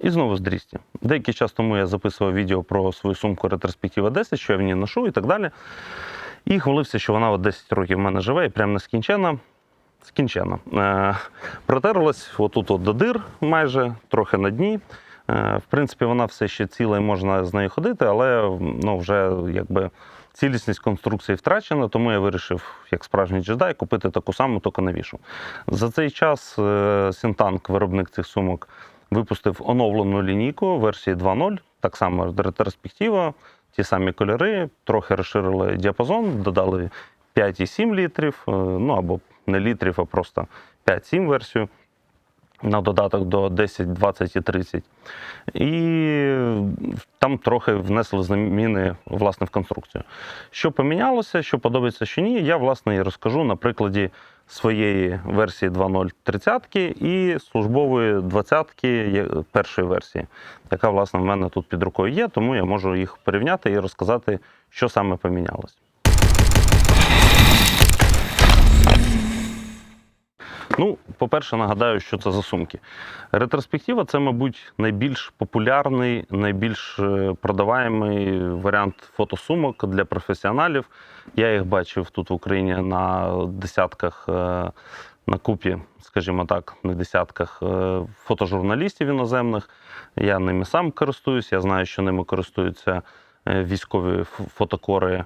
І знову з Дрісті. Деякий час тому я записував відео про свою сумку ретроспектива 10, що я в ній ношу і так далі. І хвалився, що вона от 10 років в мене живе і прям нескінчена. Скінчена. Е, протерлась отут от до дир майже, трохи на дні. Е, в принципі, вона все ще ціла і можна з нею ходити, але ну, вже якби цілісність конструкції втрачена, тому я вирішив, як справжній джедай, купити таку саму, тільки новішу. За цей час е, Сінтанк, виробник цих сумок, випустив оновлену лінійку версії 2.0, так само ретроспектива, ті самі кольори, трохи розширили діапазон, додали 5,7 літрів, е, ну або не літрів, а просто 5-7 версію. На додаток до 10, 20 і 30. І там трохи внесли зміни власне в конструкцію. Що помінялося, що подобається, що ні, я власне і розкажу на прикладі своєї версії 2.0 30 і службової 20-ки першої версії, яка власне в мене тут під рукою є, тому я можу їх порівняти і розказати, що саме помінялось. Ну, по-перше, нагадаю, що це за сумки. Ретроспектива це, мабуть, найбільш популярний, найбільш е, продаваємий варіант фотосумок для професіоналів. Я їх бачив тут в Україні на десятках, е, на купі, скажімо так, на десятках е, фотожурналістів іноземних. Я ними сам користуюсь, я знаю, що ними користуються військові фотокори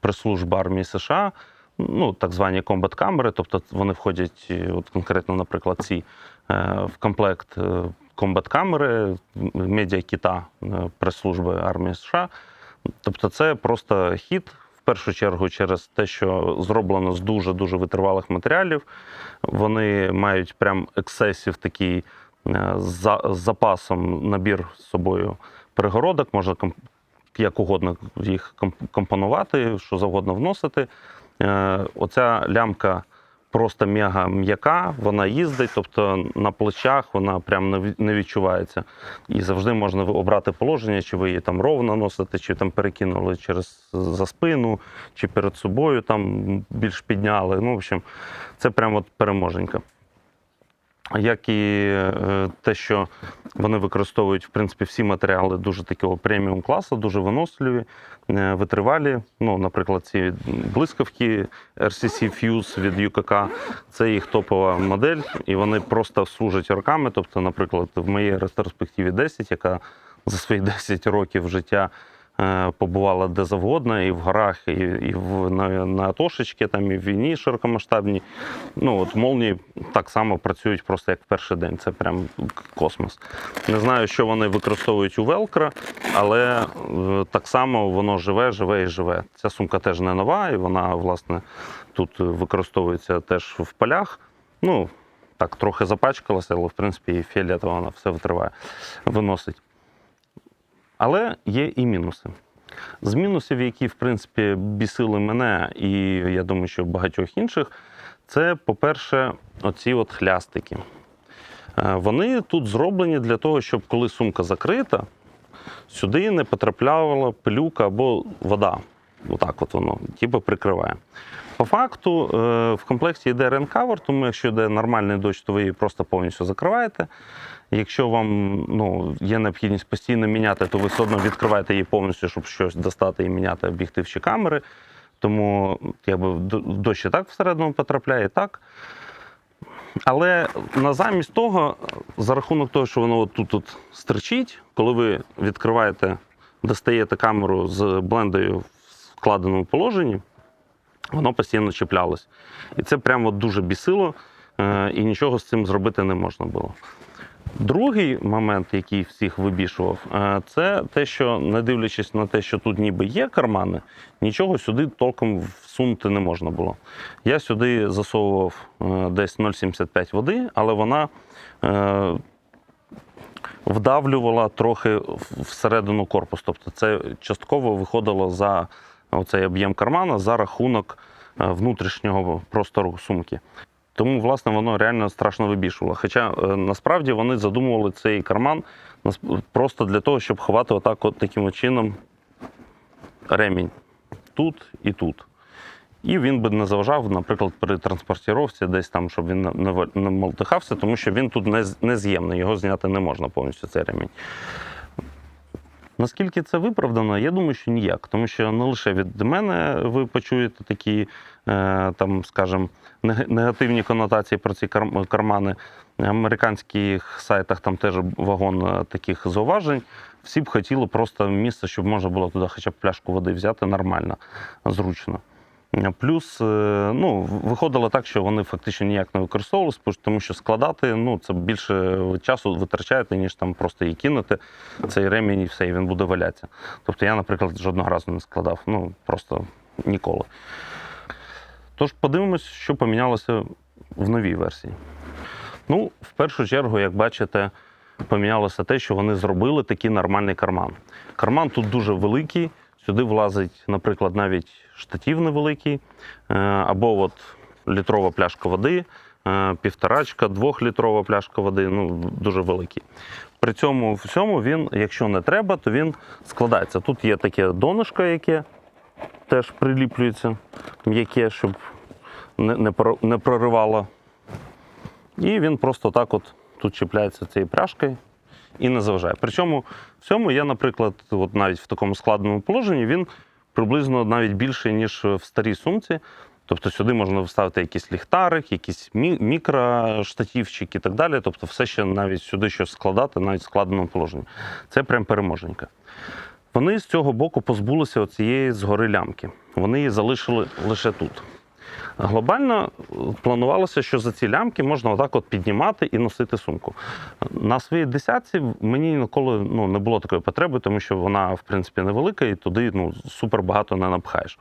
прес-служби армії США ну, так звані комбат-камери, тобто вони входять, е, от конкретно, наприклад, ці е, в комплект е, комбат-камери медіакіта прес-служби армії США. Тобто, це просто хід. В першу чергу через те, що зроблено з дуже дуже витривалих матеріалів. Вони мають прям ексесів такий з запасом набір з собою перегородок, можна як угодно їх компонувати, що завгодно вносити. Е, Оця лямка просто мега м'яка, вона їздить, тобто на плечах вона прям не відчувається. І завжди можна обрати положення, чи ви її там ровно носите, чи там перекинули через за спину, чи перед собою там більш підняли. Ну, в общем, це прям от переможенька. Як і е, те, що вони використовують в принципі всі матеріали дуже такого преміум класу, дуже виносливі, е, витривалі. Ну, наприклад, ці блискавки RCC Fuse від UKK, це їх топова модель, і вони просто служать роками. Тобто, наприклад, в моїй ретроспективі 10, яка за свої 10 років життя побувала де завгодно, і в горах, і, і в, на, на Атошечки, там, і в війні широкомасштабній. Ну, от молнії так само працюють просто як в перший день. Це прям космос. Не знаю, що вони використовують у Велкро, але е, так само воно живе, живе і живе. Ця сумка теж не нова, і вона, власне, тут використовується теж в полях. Ну, так, трохи запачкалася, але в принципі і фіолетово вона все витриває, виносить. Але є і мінуси. З мінусів, які, в принципі, бісили мене, і я думаю, що багатьох інших, це, по-перше, оці от хлястики. Е, Вони тут зроблені для того, щоб коли сумка закрита, сюди не потрапляла пилюка або вода. Отак от воно, типу, прикриває. По факту, е, в комплекті йде ренкавер, тому якщо йде нормальний дощ, то ви її просто повністю закриваєте. Якщо вам ну, є необхідність постійно міняти, то ви все одно відкриваєте її повністю, щоб щось достати і міняти об'єктив чи камери. Тому якби, дощ і так всередину потрапляє, і так. Але на замість того, за рахунок того, що воно тут, тут стерчить, коли ви відкриваєте, достаєте камеру з блендою складеному положенні, воно постійно чіплялось. І це прямо дуже бісило, е, і нічого з цим зробити не можна було. Другий момент, який всіх вибішував, е, це те, що не дивлячись на те, що тут ніби є кармани, нічого сюди толком всунути не можна було. Я сюди засовував е, десь 0,75 води, але вона вдавлювала трохи всередину корпус. Тобто це частково виходило за оцей об'єм кармана за рахунок е, внутрішнього простору сумки. Тому, власне, воно реально страшно вибішувало. Хоча е, насправді вони задумували цей карман просто для того, щоб ховати отак, от таким чином ремінь тут і тут. І він би не заважав, наприклад, при транспортіровці, десь там, щоб він не- молтихався, тому що він тут нез'ємний, його зняти не можна повністю цей ремінь. Наскільки це виправдано, я думаю, що ніяк. Тому що не лише від мене ви почуєте такі, е, там, скажімо, негативні конотації про ці кар- кармани. На американських сайтах там теж вагон е, таких зауважень. Всі б хотіли просто місце, щоб можна було туди хоча б пляшку води взяти нормально, зручно. Плюс, е, ну, виходило так, що вони фактично ніяк не використовувалися, тому що складати ну, це більше часу витрачаєте, ніж там просто її кинути, цей ремінь і все, і він буде валятися. Тобто я, наприклад, жодного разу не складав, ну просто ніколи. Тож подивимось, що помінялося в новій версії. Ну, в першу чергу, як бачите, помінялося те, що вони зробили такий нормальний карман. Карман тут дуже великий. Сюди влазить, наприклад, навіть штатів невеликий, е, або от літрова пляшка води, е, півторачка, двохлітрова пляшка води, ну дуже великий. При цьому всьому він, якщо не треба, то він складається. Тут є таке донышко, яке теж приліплюється, м'яке, щоб не, не, проривало. І він просто так от тут чіпляється цією пряжкою і не заважає. Причому в цьому я, наприклад, от навіть в такому складеному положенні він приблизно навіть більше, ніж в старій сумці. Тобто сюди можна вставити якийсь ліхтарик, якісь мі- мікроштативчик і так далі. Тобто, все ще навіть сюди щось складати, навіть в складеному положенні. Це прям переможенька. Вони з цього боку позбулися оцієї згори лямки. Вони її залишили лише тут. Глобально е, планувалося, що за ці лямки можна отак от піднімати і носити сумку. На своїй десятці мені ніколи ну, не було такої потреби, тому що вона, в принципі, невелика і туди ну, супер багато не напхаєш.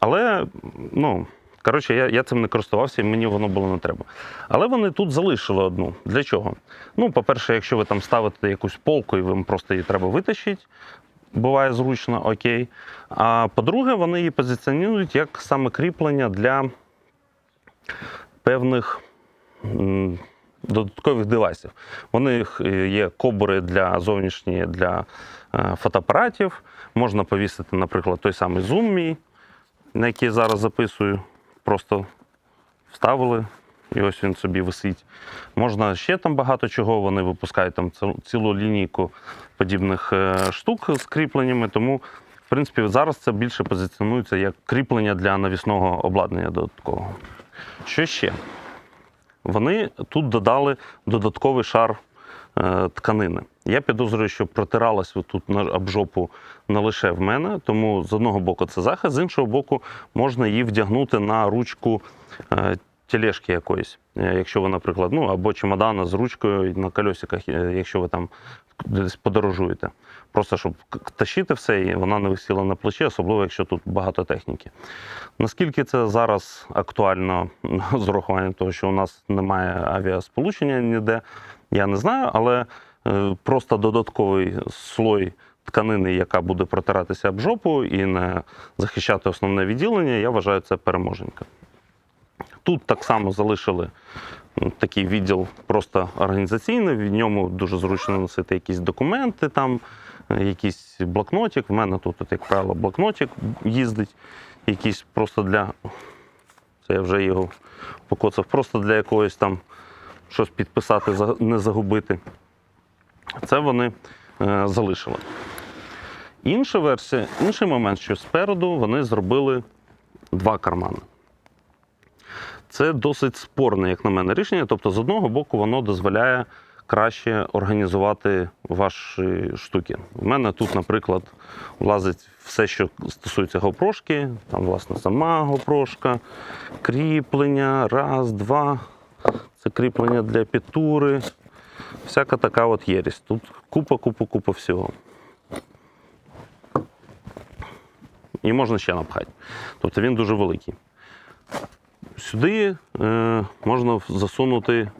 Але, ну. Коротше, я, я цим не користувався, і мені воно було не треба. Але вони тут залишили одну. Для чого? Ну, по-перше, якщо ви там ставите якусь полку і вам просто її треба витащити, буває зручно, окей. А по-друге, вони її позиціонують як саме кріплення для певних додаткових девайсів. У них е, є кобури для зовнішні для е, фотоапаратів. Можна повісити, наприклад, той самий Zoom мій, на який зараз записую. Просто вставили, і ось він собі висить. Можна ще там багато чого. Вони випускають там цілу лінійку подібних е, штук з кріпленнями. Тому, в принципі, зараз це більше позиціонується як кріплення для навісного обладнання додаткового. Що ще? Вони тут додали додатковий шар е, тканини. Я підозрюю, що протиралась тут на об жопу не лише в мене, тому з одного боку це захист, з іншого боку, можна її вдягнути на ручку е, тележки якоїсь. Е, Якщо ви, наприклад, ну або чемодана з ручкою на кольосиках, е, якщо ви там десь подорожуєте. Просто щоб тащити все, і вона не висіла на плечі, особливо якщо тут багато техніки. Наскільки це зараз актуально з урахуванням того, що у нас немає авіасполучення ніде, я не знаю, але е, просто додатковий слой тканини, яка буде протиратися об жопу і не захищати основне відділення, я вважаю, це переможенька. Тут так само залишили такий відділ просто організаційний. В ньому дуже зручно носити якісь документи, там, якийсь блокнотик. В мене тут, як правило, блокнотик їздить, якийсь просто для. Це я вже його покоцав, просто для якогось там щось підписати, не загубити. Це вони е, залишили. Інша версія, інший момент, що спереду вони зробили два кармани. Це досить спорне, як на мене, рішення. Тобто, з одного боку, воно дозволяє краще організувати ваші штуки. У мене тут, наприклад, влазить все, що стосується гопрошки, там, власне, сама гопрошка, кріплення, раз, два. Це кріплення для підтури. Всяка така от єрість. Тут купа, купа, купа всього. І можна ще напхати. Тобто він дуже великий. Сюди е, можна засунути,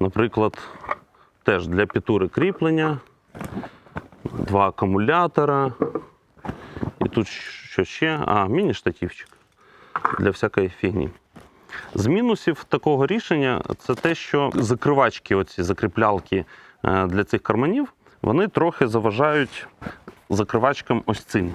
наприклад, теж для пітури кріплення, два акумулятора. І тут що ще? А, міні-штативчик для всякої фігні. З мінусів такого рішення це те, що закривачки, оці закріплялки е, для цих карманів, вони трохи заважають закривачкам ось цим.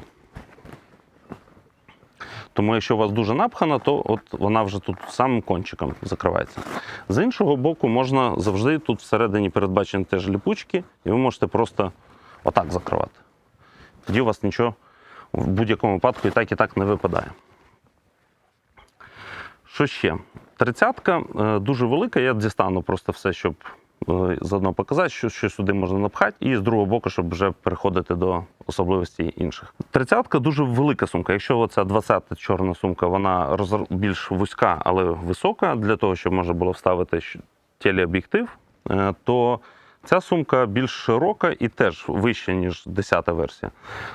Тому якщо у вас дуже напхана, то от вона вже тут самим кончиком закривається. З іншого боку, можна завжди тут всередині передбачені теж ліпучки, і ви можете просто отак закривати. Тоді у вас нічого в будь-якому випадку і так, і так не випадає. Що ще? Тридцятка е, дуже велика. Я дістану просто все, щоб заодно показати, що, що сюди можна напхати, і з другого боку, щоб вже переходити до особливостей інших. Тридцятка дуже велика сумка. Якщо оця 20 чорна сумка, вона більш вузька, але висока, для того, щоб можна було вставити телеоб'єктив, е, то ця сумка більш широка і теж вища, ніж 10 версія.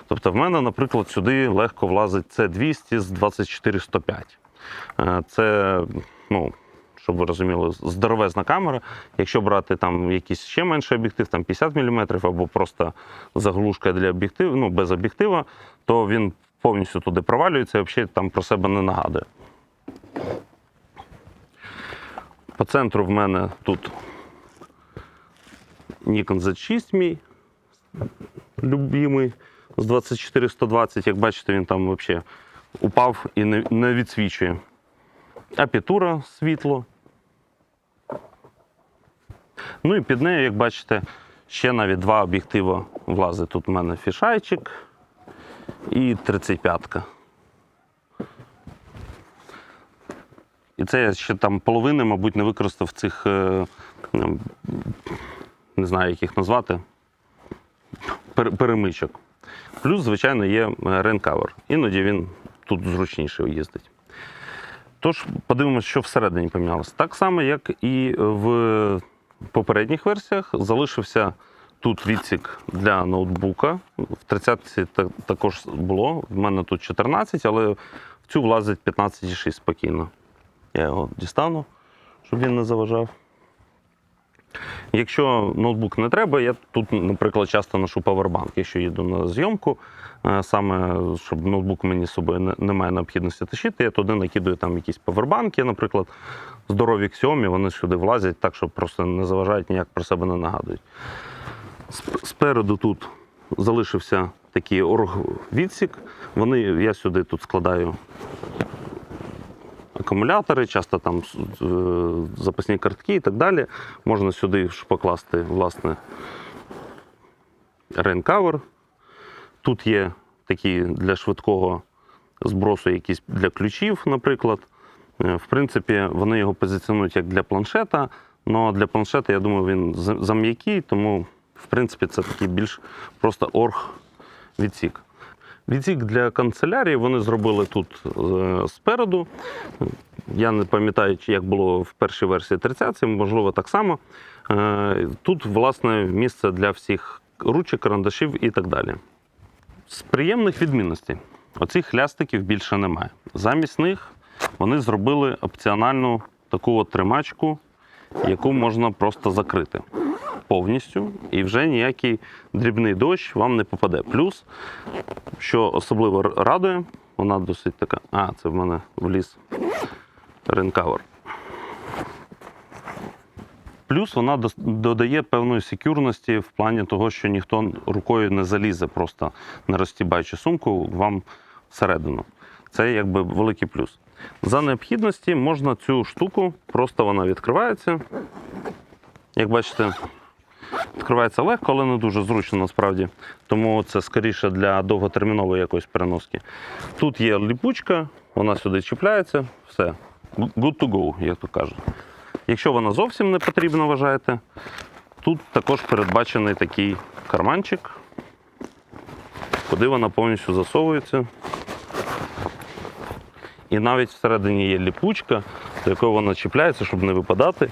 Тобто, в мене, наприклад, сюди легко влазить С200 з 24-105. Е, Це, ну, щоб ви розуміли, здоровезна камера. Якщо брати там якийсь ще менший об'єктив, там 50 мм або просто заглушка для об'єктиву, ну, без об'єктива, то він повністю туди провалюється і взагалі там про себе не нагадує. По центру в мене тут Nikon Z6 мій любимий з 24120. Як бачите, він там взагалі упав і не, відсвічує. Апітура світло. Ну і під нею, як бачите, ще навіть два об'єктива влазить. Тут в мене фішайчик і 35-ка. І це я ще там половини, мабуть, не використав цих, е, не знаю, як їх назвати, перемичок. Плюс, звичайно, є рейнкавер. Іноді він тут зручніше їздить. Тож подивимося, що всередині помінялося. Так само, як і в попередніх версіях, залишився тут відсік для ноутбука. В 30 та- також було. В мене тут 14, але в цю влазить 15,6 спокійно. Я його дістану, щоб він не заважав. Якщо ноутбук не треба, я тут, наприклад, часто ношу павербанк, якщо їду на зйомку, саме щоб ноутбук мені з собою не- немає необхідності тащити, я туди накидаю там якісь павербанки, наприклад, здорові Xiaomi, вони сюди влазять так, що просто не заважають, ніяк про себе не нагадують. Спереду тут залишився такий орг-відсік. Вони, я сюди тут складаю акумулятори, часто там е, запасні картки і так далі. Можна сюди покласти власне рейнкавер. Тут є такі для швидкого збросу, якісь для ключів, наприклад. Е, В принципі, вони його позиціонують як для планшета. але для планшета, я думаю, він зам'який, тому в принципі це такий більш просто орг відсік. Відсік для канцелярії вони зробили тут е, спереду. Я не пам'ятаю, як було в першій версії 30, можливо, так само. Е, Тут, власне, місце для всіх ручок, карандашів і так далі. З приємних відмінностей оцих хлястиків більше немає. Замість них вони зробили опціональну таку от тримачку, яку можна просто закрити повністю, і вже ніякий дрібний дощ вам не попаде. Плюс, що особливо радує, вона досить така. А, це в мене вліз ренкавер. Плюс вона додає певної секюрності в плані того, що ніхто рукою не залізе, просто не розтібаючи сумку вам всередину. Це якби великий плюс. За необхідності можна цю штуку, просто вона відкривається. Як бачите, відкривається легко, але не дуже зручно насправді. Тому це скоріше для довготермінової якоїсь переноски. Тут є ліпучка, вона сюди чіпляється, все. Good to go, як то кажуть. Якщо вона зовсім не потрібна, вважаєте, тут також передбачений такий карманчик, куди вона повністю засовується. І навіть всередині є ліпучка, до якої вона чіпляється, щоб не випадати.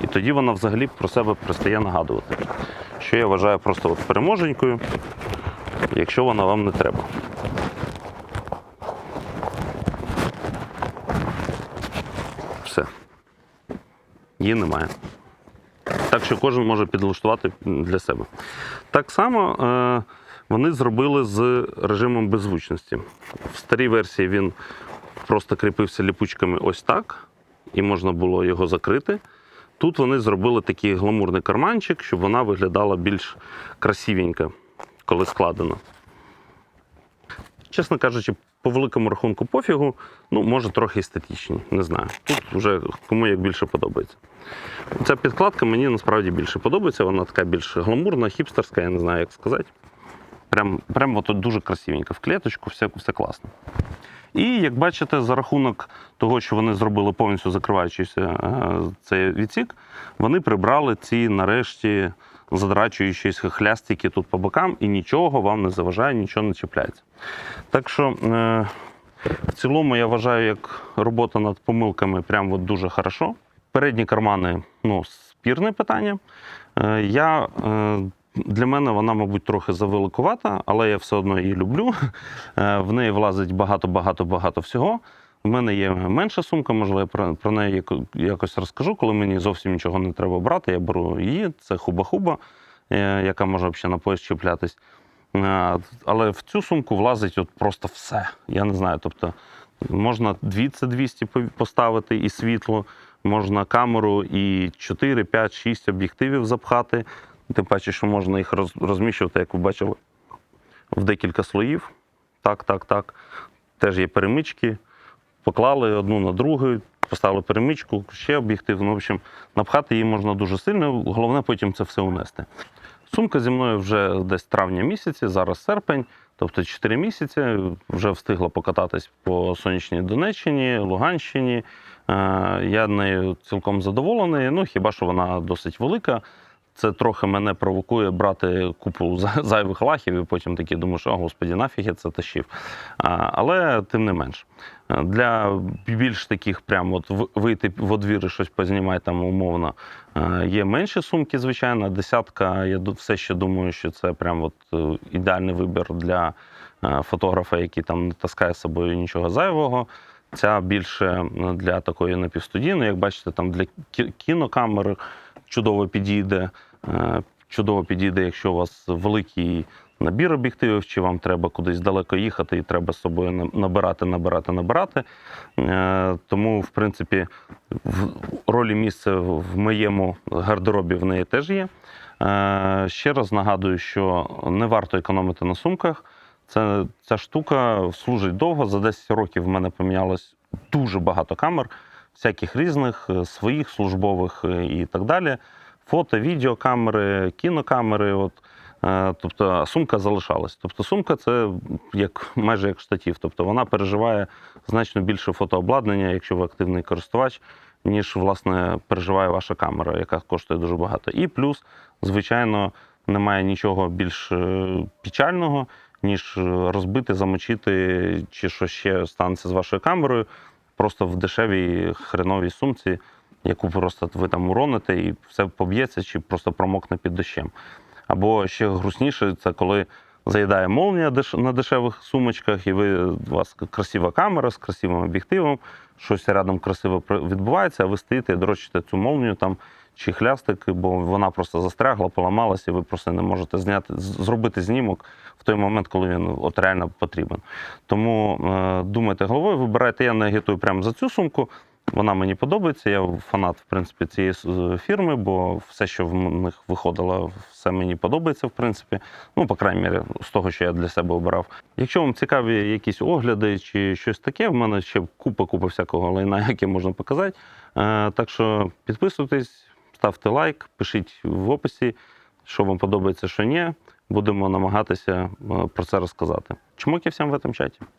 І тоді вона взагалі про себе перестає нагадувати. Що я вважаю просто от переможенькою, якщо вона вам не треба. Все. Її немає. Так що кожен може підлаштувати для себе. Так само е, вони зробили з режимом беззвучності. В старій версії він просто кріпився ліпучками ось так, і можна було його закрити. Тут вони зробили такий гламурний карманчик, щоб вона виглядала більш красивенько, коли складена. Чесно кажучи, по великому рахунку пофігу, ну, може, трохи естетичні, не знаю. Тут вже кому як більше подобається. Ця підкладка мені насправді більше подобається, вона така більш гламурна, хіпстерська, я не знаю, як сказати. Прям, прям от дуже красивенько, в клеточку, все, все класно. І як бачите, за рахунок того, що вони зробили повністю закриваючийся е, цей відсік, вони прибрали ці нарешті задрачуючіся хлястики тут по бокам, і нічого вам не заважає, нічого не чіпляється. Так що е, в цілому я вважаю, як робота над помилками прям от дуже хорошо. Передні кармани ну, спірне питання. Е, я, е, для мене вона, мабуть, трохи завеликувата, але я все одно її люблю. В неї влазить багато-багато-багато всього. У мене є менша сумка, можливо, я про, неї якось розкажу. Коли мені зовсім нічого не треба брати, я беру її. Це хуба-хуба, е, яка може взагалі на пояс чіплятись. Е, Але в цю сумку влазить от просто все. Я не знаю. Тобто можна 200 поставити і світло, можна камеру і 4, 5, 6 об'єктивів запхати. Тим паче, що можна їх розміщувати, як ви бачили, в декілька слоїв. Так, так, так. Теж є перемички. Поклали одну на другу, поставили перемичку, ще об'єктив. Ну, в общем, напхати її можна дуже сильно, головне потім це все унести. Сумка зі мною вже десь травня місяці, зараз серпень, тобто 4 місяці. Вже встигла покататись по сонячній Донеччині, Луганщині. Е, Я нею цілком задоволений. Ну, хіба що вона досить велика. Це трохи мене провокує брати купу зайвих лахів, і потім такі думаю, що «О, господі, нафіг я це тащив. Але тим не менш. Е, Для більш таких прям от вийти в одвір і щось познімати там умовно. е, Є менші сумки, звичайно. Десятка. Я все ще думаю, що це прям от е, ідеальний вибір для фотографа, який там не таскає з собою нічого зайвого. Ця більше для такої напівстудійної, як бачите, там для кі- кінокамер чудово підійде. Е, Чудово підійде, якщо у вас великий набір об'єктивів, чи вам треба кудись далеко їхати, і треба з собою набирати, набирати, набирати. Е, Тому, в принципі, в ролі місця в моєму гардеробі в неї теж є. Е, Ще раз нагадую, що не варто економити на сумках. Це, ця штука служить довго. За 10 років в мене помінялось дуже багато камер, всяких різних, своїх, службових і так далі. Фото, відеокамери, кінокамери. От. Е, Тобто сумка залишалась. Тобто сумка це як майже як штатів. Тобто вона переживає значно більше фотообладнання, якщо ви активний користувач, ніж власне переживає ваша камера, яка коштує дуже багато. І плюс, звичайно, немає нічого більш е, печального, ніж розбити, замочити, чи що ще станеться з вашою камерою, просто в дешевій хреновій сумці, яку просто ви там уроните, і все поб'ється, чи просто промокне під дощем. Або ще грустніше, це коли заїдає молнія на дешевих сумочках, і ви, у вас красива камера з красивим об'єктивом, щось рядом красиво відбувається, а ви стоїте і дрочите цю молнію там чи хлястик, бо вона просто застрягла, поламалася, і ви просто не можете зняти, зробити знімок в той момент, коли він от реально потрібен. Тому е, думайте головою, вибирайте. Я не агітую прямо за цю сумку. Вона мені подобається. Я фанат, в принципі, цієї фірми, бо все, що в них виходило, все мені подобається, в принципі. Ну, по крайній мірі, з того, що я для себе обирав. Якщо вам цікаві якісь огляди чи щось таке, в мене ще купа-купа всякого лайна, яке можна показати. Е, так що підписуйтесь, ставте лайк, пишіть в описі, що вам подобається, що ні. Будемо намагатися е, про це розказати. Чмоки всім в цьому чаті.